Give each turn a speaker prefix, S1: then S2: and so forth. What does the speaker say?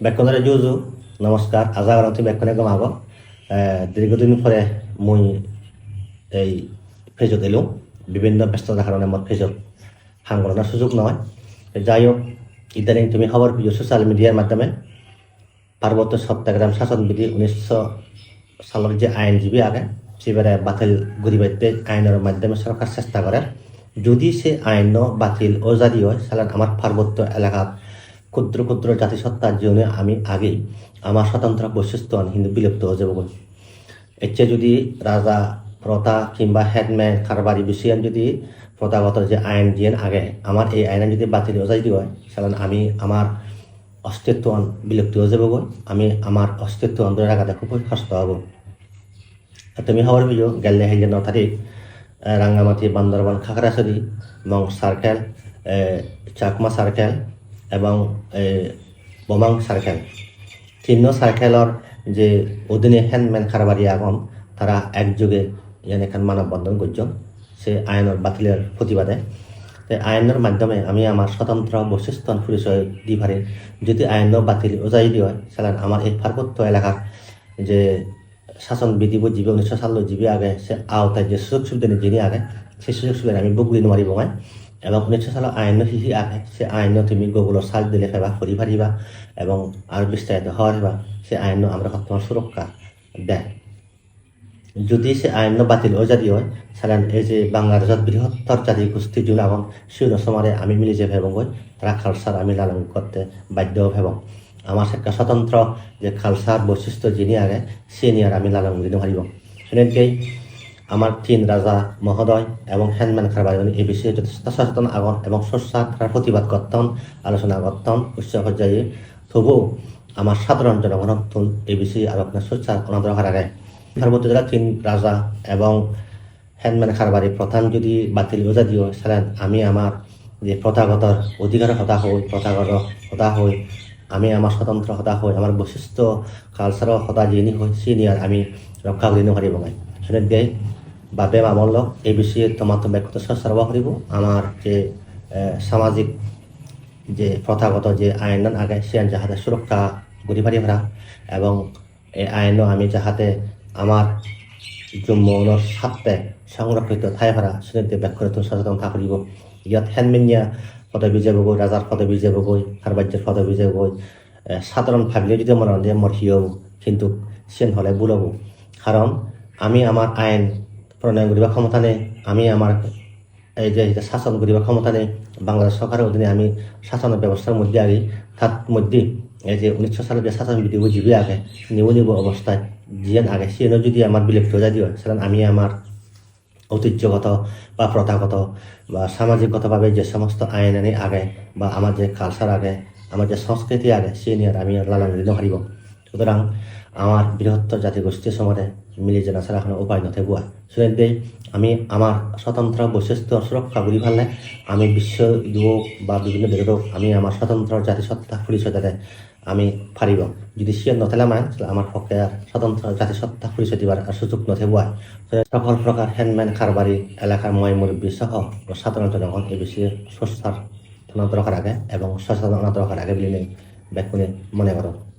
S1: বেক্ষণরে জুজু নমস্কার আজা আরতি বেক্ষণে গমাব দীর্ঘদিন পরে মুই এই ফেজত এলো। বিভিন্ন ব্যস্ততার কারণে আমার ফেজত সাংগঠনের সুযোগ নয় যাই হোক ইদানিং তুমি খবর পেয়েছ সোশ্যাল মিডিয়ার মাধ্যমে। পার্বত্য সত্যাগ্রাম শাসনবিধি উনিশশো সালের যে আইনজীবী আগে সেবারে বাতিল গরিবাইতে আইনের মাধ্যমে সরকার চেষ্টা করে যদি সে আইন বাতিল ও জারি হয় তাহলে আমার পার্বত্য এলাকার ক্ষুদ্র ক্ষুদ্র জাতিসত্তার জীবনে আমি আগেই আমার স্বতন্ত্র বৈশিষ্ট্য হিন্দু বিলুপ্ত হয়ে যাব। এর চেয়ে যদি রাজা প্রতা কিংবা হেডম্যান, কারবারি বিষয়ে যদি প্রথাগত যে আইন দিয়ে আগে আমার এই আইন যদি বাতিল হয়ে যায় হয় তাহলে আমি আমার অস্তিত্ব বিলুপ্ত হয়ে যাব। আমি আমার অস্তিত্ব ধরে রাখাতে খুবই কষ্ট হব। তুমি খবর পেয়েছ, গেলে হেলে ন তারিখ রাঙ্গামাটি, বান্দরবান, খাগড়াছড়ি এবং সার্কেল চাকমা সার্কেল এবং বোমাং সার্কেল তিন্ন সার্কেলর যে অধীনে হ্যান্ডম্যান কারবারি আগম তারা একযোগে ইয়ান এখান মানববন্ধন করছেন সে আইনের বাতিলের প্রতিবাদে আইনের মাধ্যমে আমি আমার স্বতন্ত্র বৈশিষ্ট্য পরিচয় দি পারি যদি আইন বাতিল ওজাই দিয়ে হয় তাহলে আমার এই পার্বত্য এলাকার যে শাসন বিধি জীবী উনিশশো সাল জীবী আগে, সে আওতায় যে সুযোগ সুবিধা যিনি আগে, সেই সুযোগ সুবিধা আমি বুকলি নোৱাৰিব মই এবং উনিশশো সালের আইন শিশি আগে সে আইন তুমি গুগলের সার্চ দিলে পাবা পড়ি পারিবা এবং আর বিস্তারিত হওয়ার পাবা সে আইন আমরা বর্তমান সুরক্ষা দেয়। যদি সে আইন বাতিল হয়ে যদি হয় তাহলে এই যে যত বৃহত্তর জাতি গোষ্ঠী জুন এখন শিউন সমারে আমি মিলি যে ভেবং গই তারা খালসার আমি লালন করতে বাধ্য ভেবং। আমার একটা স্বতন্ত্র যে খালসার বৈশিষ্ট্য যিনি আগে, সে নিয়ে আমি লালন দিতে পারিব সেনেকেই আমার তিন রাজা মহোদয় এবং হ্যান্ডম্যান খারবারি এই বিষয়ে যথেষ্ট সচেতন আগন এবং সস্যার প্রতিবাদ করতেন, আলোচনা করতেন, উচ্চ পর্যায়ে তবুও আমার সাধারণ জনগণ এই বিষয়ে আর আপনার সোচ্চার অনাদর করা যায় পার্বত্য জেলার তিন রাজা এবং হ্যান্ডম্যান খারবারি প্রধান যদি বাতিল বোঝা দিও সালেন আমি আমার যে প্রথাগত অধিকার হতা হই, প্রথাগত হতা হই, আমি আমার স্বতন্ত্র হতা হই, আমার বৈশিষ্ট্য কালচাৰৰ হতা যিনি হয় চিনি আর আমি রক্ষা কৰি নোৱাৰিব নাই সেনেকৈ বাবে মামল এই বিষয়ে তোমার তো ব্যক্তিগত সর্ব করিব। আমার যে সামাজিক যে প্রথাগত যে আইন আগে সে যাহাতে সুরক্ষা করি পারি এবং এই আইন আমি যাহাতে আমার জম্মুর সাথে সংরক্ষিত ঠাই ভরা সেনেকে ব্যক্তিগত সচেতন থাকিব ইয়াত হেনমেনিয়া পদবী যাবগৈ ৰাজাৰ পদবী যাবগৈ কাৰবাৰ্যৰ পদবী যাবগৈ এ, সাধারণ ভাবিলে যদি মনে হয় মর হিয়ব কিন্তু সেন হলে বুলব কারণ আমি আমার আইন প্রণয়ন করিবা ক্ষমতা নেই। আমি আমার এই যে শাসন করিবা ক্ষমতা নেই। বাংলাদেশ সরকারের অধীনে আমি শাসন ব্যবস্থার মধ্যে আগে তার মধ্যে এই যে উনিশশো সালের যে শাসন বিধি বুঝিবি আগে নিব নিব অবস্থায় যিয়েন আগে সিয়েনও যদি আমার বিলুপ্ত হয়ে যায় সেখানে আমি আমার ঐতিহ্যগত বা প্রথাগত বা সামাজিকগতভাবে যে সমস্ত আইন আনি আগে বা আমার যে কালচার আগে, আমার যে সংস্কৃতি আগে সে নিয়ে আমি লালন পারিব সুতরাং আমার বৃহত্তর জাতিগোষ্ঠীর সমাজে মিলি জানা ছাড়া কোনো উপায় নথিব সেনেকৈ আমি আমার স্বতন্ত্র বৈশিষ্ট্য সুরক্ষা করি পারলে আমি বিশ্ব যুবক বা বিভিন্ন দেশক আমি আমার স্বতন্ত্র জাতিসত্তা পরিচয় দিতে আমি পারিব যদি সিয়ে নথেলা মান আমার পক্ষে আর স্বতন্ত্র জাতিসত্তা পরিচয় আর সুযোগ নথিব সকল প্রকার হ্যান্ডম্যান কারবারি, এলাকার ময় মুরব্বী সহ সাধারণ জনগণ এই বিষয়ে তদন্ত রাখার আগে এবং সচেতনতা রাখার আগে বলে ব্যাকুণে মনে করো।